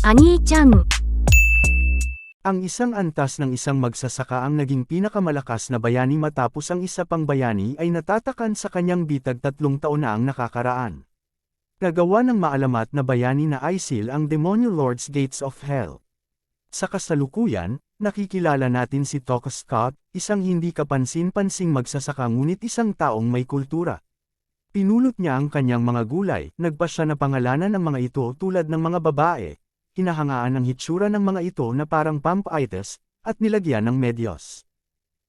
Ani-chan Ang isang antas ng isang magsasaka ang naging pinakamalakas na bayani matapos ang isa pang bayani ay natatakan sa kanyang bitag tatlong taon na ang nakakaraan. Nagawa ng maalamat na bayani na Isil ang demonyo Lord's Gates of Hell. Sa kasalukuyan, nakikilala natin si Tok Scott, isang hindi kapansin-pansing magsasaka ngunit isang taong may kultura. Pinulot niya ang kanyang mga gulay, nagpa siya na pangalanan ng mga ito tulad ng mga babae, hinahangaan ang hitsura ng mga ito na parang pampitis, at nilagyan ng medyos.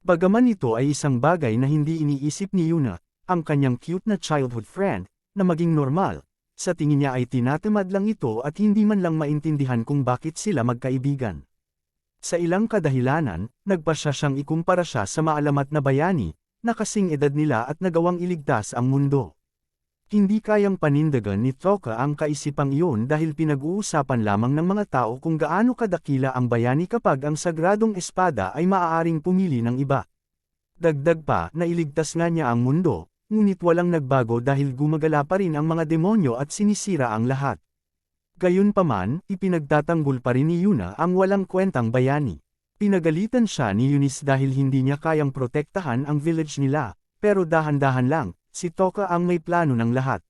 Bagaman ito ay isang bagay na hindi iniisip ni Yuna, ang kanyang cute na childhood friend, na maging normal, sa tingin niya ay tinatamad lang ito at hindi man lang maintindihan kung bakit sila magkaibigan. Sa ilang kadahilanan, nagpa siya siyang ikumpara siya sa maalamat na bayani, na kasing edad nila at nagawang iligtas ang mundo. Hindi kayang panindagan ni Toka ang kaisipang iyon dahil pinag-uusapan lamang ng mga tao kung gaano kadakila ang bayani kapag ang sagradong espada ay maaaring pumili ng iba. Dagdag pa na iligtas nga niya ang mundo, ngunit walang nagbago dahil gumagala pa rin ang mga demonyo at sinisira ang lahat. Gayunpaman, ipinagtatanggol pa rin ni Yuna ang walang kwentang bayani. Pinagalitan siya ni Eunice dahil hindi niya kayang protektahan ang village nila, pero dahan-dahan lang, si Toka ang may plano ng lahat.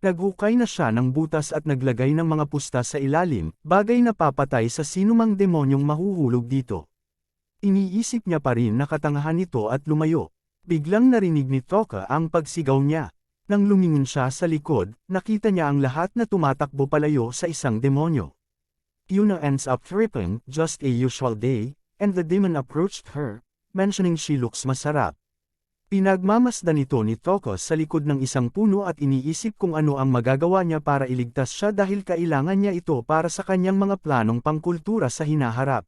Naghukay na siya ng butas at naglagay ng mga pusta sa ilalim, bagay na papatay sa sinumang demonyong mahuhulog dito. Iniisip niya pa rin na katangahan nito at lumayo. Biglang narinig ni Toka ang pagsigaw niya. Nang lumingon siya sa likod, nakita niya ang lahat na tumatakbo palayo sa isang demonyo. Yuna ends up tripping, just a usual day, and the demon approached her, mentioning she looks masarap. Pinagmamasdan ito ni Toko sa likod ng isang puno at iniisip kung ano ang magagawa niya para iligtas siya dahil kailangan niya ito para sa kanyang mga planong pangkultura sa hinaharap.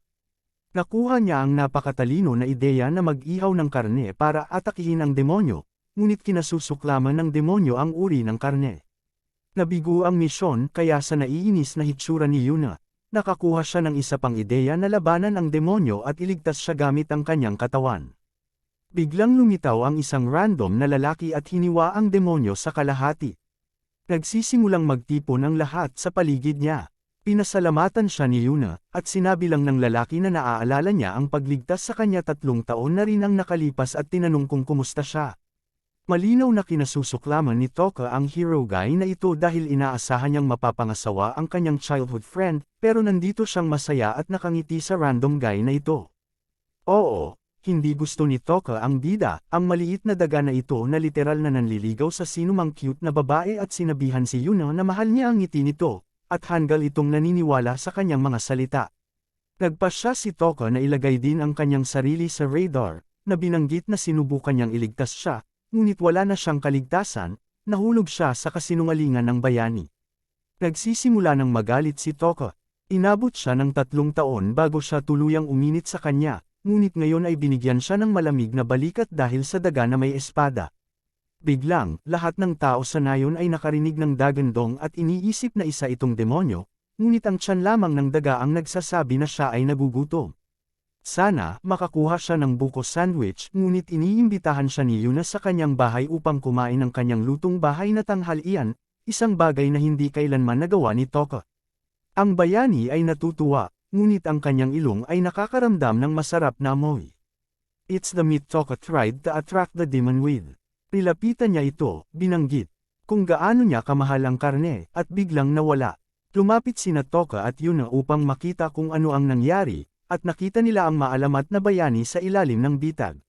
Nakuha niya ang napakatalino na ideya na mag-ihaw ng karne para atakihin ang demonyo, ngunit kinasusuklaman ng demonyo ang uri ng karne. Nabigo ang misyon kaya sa naiinis na hitsura ni Yuna, nakakuha siya ng isa pang ideya na labanan ang demonyo at iligtas siya gamit ang kanyang katawan. Biglang lumitaw ang isang random na lalaki at hiniwa ang demonyo sa kalahati. Nagsisimulang magtipon ang lahat sa paligid niya. Pinasalamatan siya ni Yuna, at sinabi lang ng lalaki na naaalala niya ang pagligtas sa kanya tatlong taon na rin ang nakalipas at tinanong kung kumusta siya. Malinaw na kinasusuklaman ni Toka ang hero guy na ito dahil inaasahan niyang mapapangasawa ang kanyang childhood friend, pero nandito siyang masaya at nakangiti sa random guy na ito. Oo, hindi gusto ni Toka ang bida, ang maliit na daga na ito na literal na nanliligaw sa sinumang cute na babae at sinabihan si Yuna na mahal niya ang ngiti nito, at hanggal itong naniniwala sa kanyang mga salita. Nagpasya si Toka na ilagay din ang kanyang sarili sa radar, na binanggit na sinubukan niyang iligtas siya, ngunit wala na siyang kaligtasan, nahulog siya sa kasinungalingan ng bayani. Nagsisimula ng magalit si Toka. Inabot siya ng tatlong taon bago siya tuluyang uminit sa kanya, ngunit ngayon ay binigyan siya ng malamig na balikat dahil sa daga na may espada. Biglang, lahat ng tao sa nayon ay nakarinig ng dagandong at iniisip na isa itong demonyo, ngunit ang tiyan lamang ng daga ang nagsasabi na siya ay nagugutom. Sana, makakuha siya ng buko sandwich, ngunit iniimbitahan siya ni Yuna sa kanyang bahay upang kumain ng kanyang lutong bahay na tanghalian, isang bagay na hindi kailanman nagawa ni Toka. Ang bayani ay natutuwa, ngunit ang kanyang ilong ay nakakaramdam ng masarap na amoy. It's the meat Toka tried to attract the demon with. Pilapitan niya ito, binanggit, kung gaano niya kamahal ang karne, at biglang nawala. Lumapit sina Toka at Yuna upang makita kung ano ang nangyari, at nakita nila ang maalamat na bayani sa ilalim ng bitag.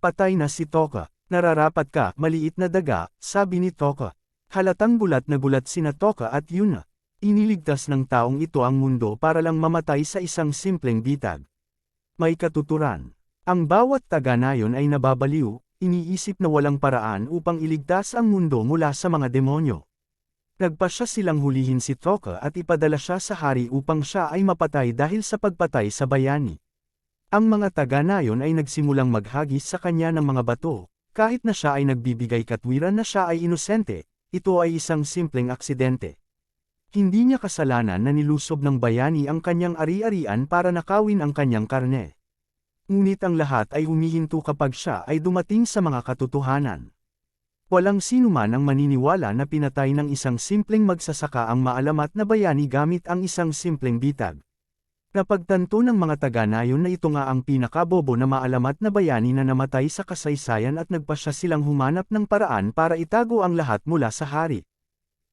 Patay na si Toka, nararapat ka, maliit na daga, sabi ni Toka. Halatang gulat na gulat sina Toka at Yuna. Iniligtas ng taong ito ang mundo para lang mamatay sa isang simpleng bitag. May katuturan. Ang bawat taga nayon ay nababaliw, iniisip na walang paraan upang iligtas ang mundo mula sa mga demonyo. Nagpasya silang hulihin si Toka at ipadala siya sa hari upang siya ay mapatay dahil sa pagpatay sa bayani. Ang mga taga nayon ay nagsimulang maghagis sa kanya ng mga bato, kahit na siya ay nagbibigay katwiran na siya ay inosente, ito ay isang simpleng aksidente. Hindi niya kasalanan na nilusob ng bayani ang kanyang ari-arian para nakawin ang kanyang karne. Ngunit ang lahat ay humihinto kapag siya ay dumating sa mga katotohanan. Walang sinuman ang maniniwala na pinatay ng isang simpleng magsasaka ang maalamat na bayani gamit ang isang simpleng bitag. Napagtanto ng mga taga-nayon na ito nga ang pinakabobo na maalamat na bayani na namatay sa kasaysayan at nagpasya silang humanap ng paraan para itago ang lahat mula sa hari.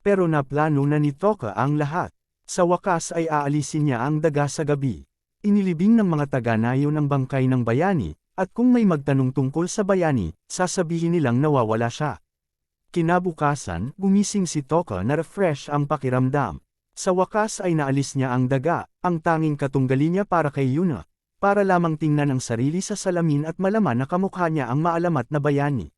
Pero naplano na ni Toka ang lahat. Sa wakas ay aalisin niya ang daga sa gabi. Inilibing ng mga taga-nayon ang bangkay ng bayani, at kung may magtanong tungkol sa bayani, sasabihin nilang nawawala siya. Kinabukasan, gumising si Toka na refresh ang pakiramdam. Sa wakas ay naalis niya ang daga, ang tanging katunggali niya para kay Yuna, para lamang tingnan ang sarili sa salamin at malaman na kamukha niya ang maalamat na bayani.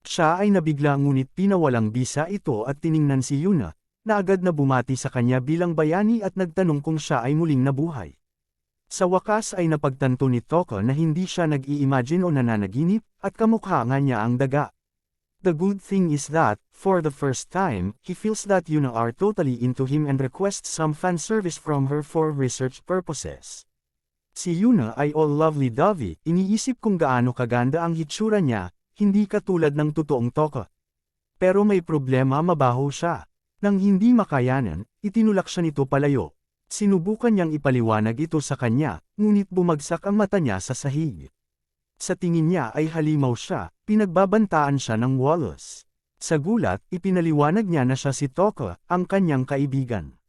Siya ay nabigla ngunit pinawalang bisa ito at tiningnan si Yuna, na agad na bumati sa kanya bilang bayani at nagtanong kung siya ay muling nabuhay. Sa wakas ay napagtanto ni Toko na hindi siya nag-i-imagine o nananaginip, at kamukha nga niya ang daga. The good thing is that, for the first time, he feels that Yuna are totally into him and requests some fan service from her for research purposes. Si Yuna ay all lovely-dovey, iniisip kung gaano kaganda ang hitsura niya, hindi katulad ng totoong Toko. Pero may problema mabaho siya. Nang hindi makayanan, itinulak siya nito palayo. Sinubukan niyang ipaliwanag ito sa kanya, ngunit bumagsak ang mata niya sa sahig. Sa tingin niya ay halimaw siya, pinagbabantaan siya ng Wallace. Sa gulat, ipinaliwanag niya na siya si Toko, ang kanyang kaibigan.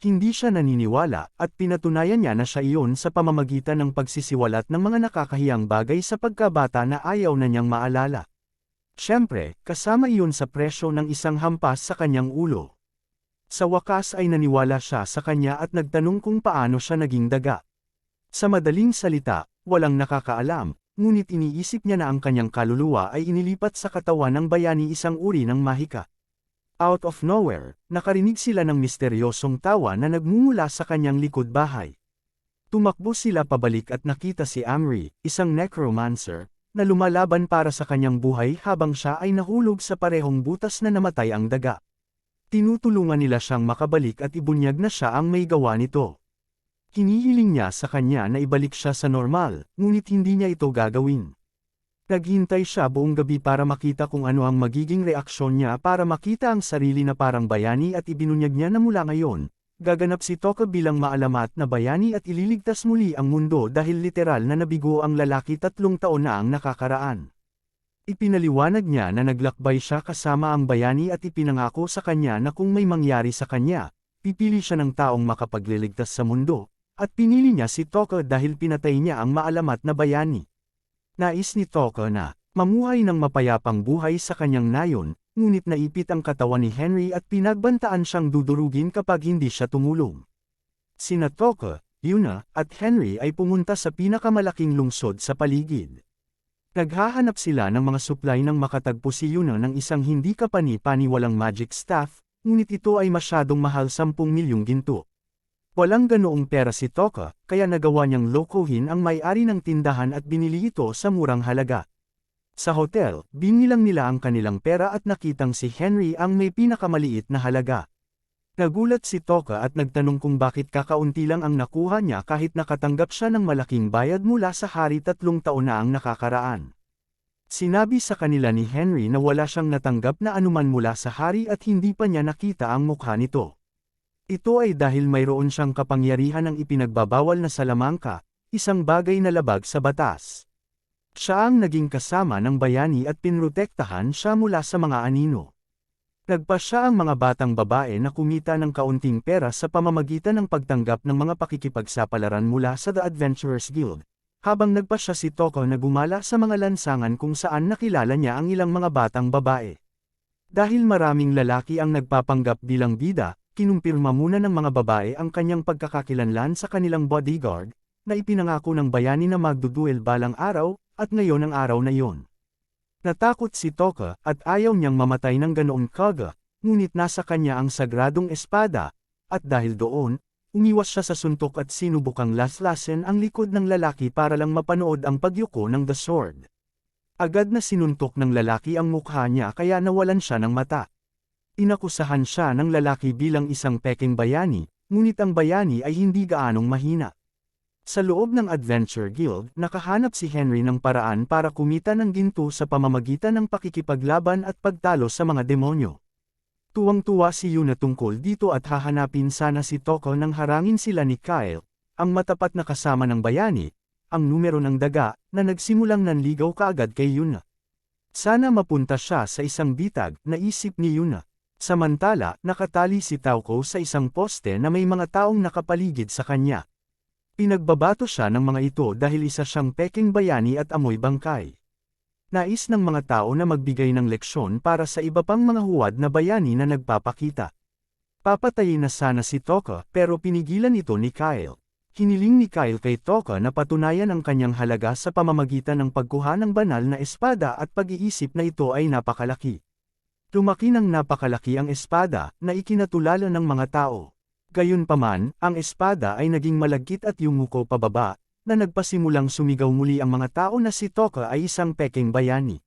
Hindi siya naniniwala, at pinatunayan niya na siya iyon sa pamamagitan ng pagsisiwalat ng mga nakakahiyang bagay sa pagkabata na ayaw na niyang maalala. Siyempre, kasama iyon sa presyo ng isang hampas sa kanyang ulo. Sa wakas ay naniwala siya sa kanya at nagtanong kung paano siya naging daga. Sa madaling salita, walang nakakaalam, ngunit iniisip niya na ang kanyang kaluluwa ay inilipat sa katawan ng bayani isang uri ng mahika. Out of nowhere, nakarinig sila ng misteryosong tawa na nagmumula sa kanyang likod bahay. Tumakbo sila pabalik at nakita si Amri, isang necromancer, na lumalaban para sa kanyang buhay habang siya ay nahulog sa parehong butas na namatay ang daga. Tinutulungan nila siyang makabalik at ibunyag na siya ang may gawa nito. Hinihiling niya sa kanya na ibalik siya sa normal, ngunit hindi niya ito gagawin. Naghintay siya buong gabi para makita kung ano ang magiging reaksyon niya para makita ang sarili na parang bayani at ibinunyag niya na mula ngayon, gaganap si Toka bilang maalamat na bayani at ililigtas muli ang mundo dahil literal na nabigo ang lalaki tatlong taon na ang nakakaraan. Ipinaliwanag niya na naglakbay siya kasama ang bayani at ipinangako sa kanya na kung may mangyari sa kanya, pipili siya ng taong makapagliligtas sa mundo, at pinili niya si Toko dahil pinatay niya ang maalamat na bayani. Nais ni Toko na mamuhay ng mapayapang buhay sa kanyang nayon, ngunit naipit ang katawan ni Henry at pinagbantaan siyang dudurugin kapag hindi siya tumulong. Sina Toko, Yuna, at Henry ay pumunta sa pinakamalaking lungsod sa paligid. Naghahanap sila ng mga supply ng makatagpo si Yuna ng isang hindi kapani-paniwalang magic staff, ngunit ito ay masyadong mahal 10 milyong ginto. Walang ganoong pera si Toka, kaya nagawa niyang lokohin ang may-ari ng tindahan at binili ito sa murang halaga. Sa hotel, binilang nila ang kanilang pera at nakitang si Henry ang may pinakamaliit na halaga. Nagulat si Toka at nagtanong kung bakit kakaunti lang ang nakuha niya kahit nakatanggap siya ng malaking bayad mula sa hari tatlong taon na ang nakakaraan. Sinabi sa kanila ni Henry na wala siyang natanggap na anuman mula sa hari at hindi pa niya nakita ang mukha nito. Ito ay dahil mayroon siyang kapangyarihan ng ipinagbabawal na salamangka, isang bagay na labag sa batas. Siya ang naging kasama ng bayani at pinrotektahan siya mula sa mga anino. Nagpa siya ang mga batang babae na kumita ng kaunting pera sa pamamagitan ng pagtanggap ng mga pakikipagsapalaran mula sa The Adventurers Guild, habang nagpa siya si Toko na gumala sa mga lansangan kung saan nakilala niya ang ilang mga batang babae. Dahil maraming lalaki ang nagpapanggap bilang bida, kinumpirma muna ng mga babae ang kanyang pagkakakilanlan sa kanilang bodyguard, na ipinangako ng bayani na magduduel balang araw, at ngayon ang araw na iyon. Natakot si Toka at ayaw niyang mamatay ng ganoong kaga, ngunit nasa kanya ang sagradong espada, at dahil doon, umiwas siya sa suntok at sinubukang laslasin ang likod ng lalaki para lang mapanood ang pagyuko ng The Sword. Agad na sinuntok ng lalaki ang mukha niya kaya nawalan siya ng mata. Inakusahan siya ng lalaki bilang isang peking bayani, ngunit ang bayani ay hindi gaanong mahina. Sa loob ng Adventure Guild, nakahanap si Henry ng paraan para kumita ng ginto sa pamamagitan ng pakikipaglaban at pagtalo sa mga demonyo. Tuwang-tuwa si Yuna tungkol dito at hahanapin sana si Toko nang harangin sila ni Kyle, ang matapat na kasama ng bayani, ang numero ng daga, na nagsimulang nanligaw kaagad kay Yuna. Sana mapunta siya sa isang bitag, naisip ni Yuna. Samantala, nakatali si Tauko sa isang poste na may mga taong nakapaligid sa kanya. Pinagbabato siya ng mga ito dahil isa siyang peking bayani at amoy bangkay. Nais ng mga tao na magbigay ng leksyon para sa iba pang mga huwad na bayani na nagpapakita. Papatayin na sana si Toka pero pinigilan ito ni Kyle. Hiniling ni Kyle kay Toka na patunayan ang kanyang halaga sa pamamagitan ng pagkuha ng banal na espada at pag-iisip na ito ay napakalaki. Lumaki ng napakalaki ang espada na ikinatulala ng mga tao. Gayunpaman, ang espada ay naging malagkit at yumuko pababa, na nagpasimulang sumigaw muli ang mga tao na si Toka ay isang peking bayani.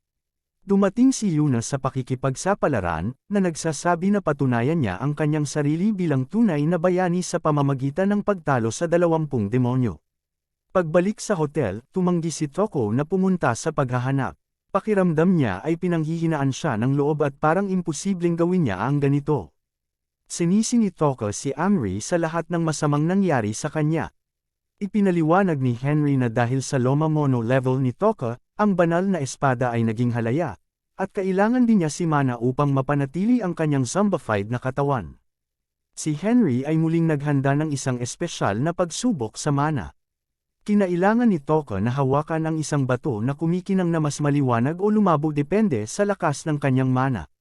Dumating si Yuna sa pakikipagsapalaran, na nagsasabi na patunayan niya ang kanyang sarili bilang tunay na bayani sa pamamagitan ng pagtalo sa dalawampung demonyo. Pagbalik sa hotel, tumanggi si Toko na pumunta sa paghahanap. Pakiramdam niya ay pinanghihinaan siya ng loob at parang imposibleng gawin niya ang ganito. Sinisi ni Toko si Amri sa lahat ng masamang nangyari sa kanya. Ipinaliwanag ni Henry na dahil sa Loma Mono level ni Toka, ang banal na espada ay naging halaya, at kailangan din niya si Mana upang mapanatili ang kanyang zombified na katawan. Si Henry ay muling naghanda ng isang espesyal na pagsubok sa Mana. Kinailangan ni Toka na hawakan ang isang bato na kumikinang na mas maliwanag o lumabo depende sa lakas ng kanyang mana.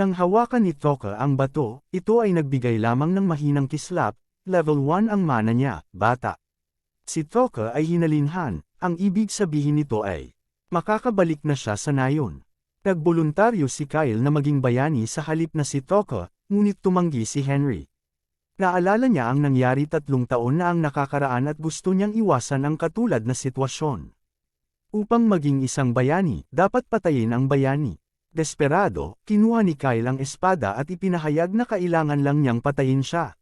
Nang hawakan ni Toka ang bato, ito ay nagbigay lamang ng mahinang kislap, level 1 ang mana niya, bata. Si Toka ay hinalinhan, ang ibig sabihin nito ay, makakabalik na siya sa nayon. Nagboluntaryo si Kyle na maging bayani sa halip na si Toka, ngunit tumanggi si Henry. Naalala niya ang nangyari tatlong taon na ang nakakaraan at gusto niyang iwasan ang katulad na sitwasyon. Upang maging isang bayani, dapat patayin ang bayani. Desperado, kinuha ni Kyle ang espada at ipinahayag na kailangan lang niyang patayin siya.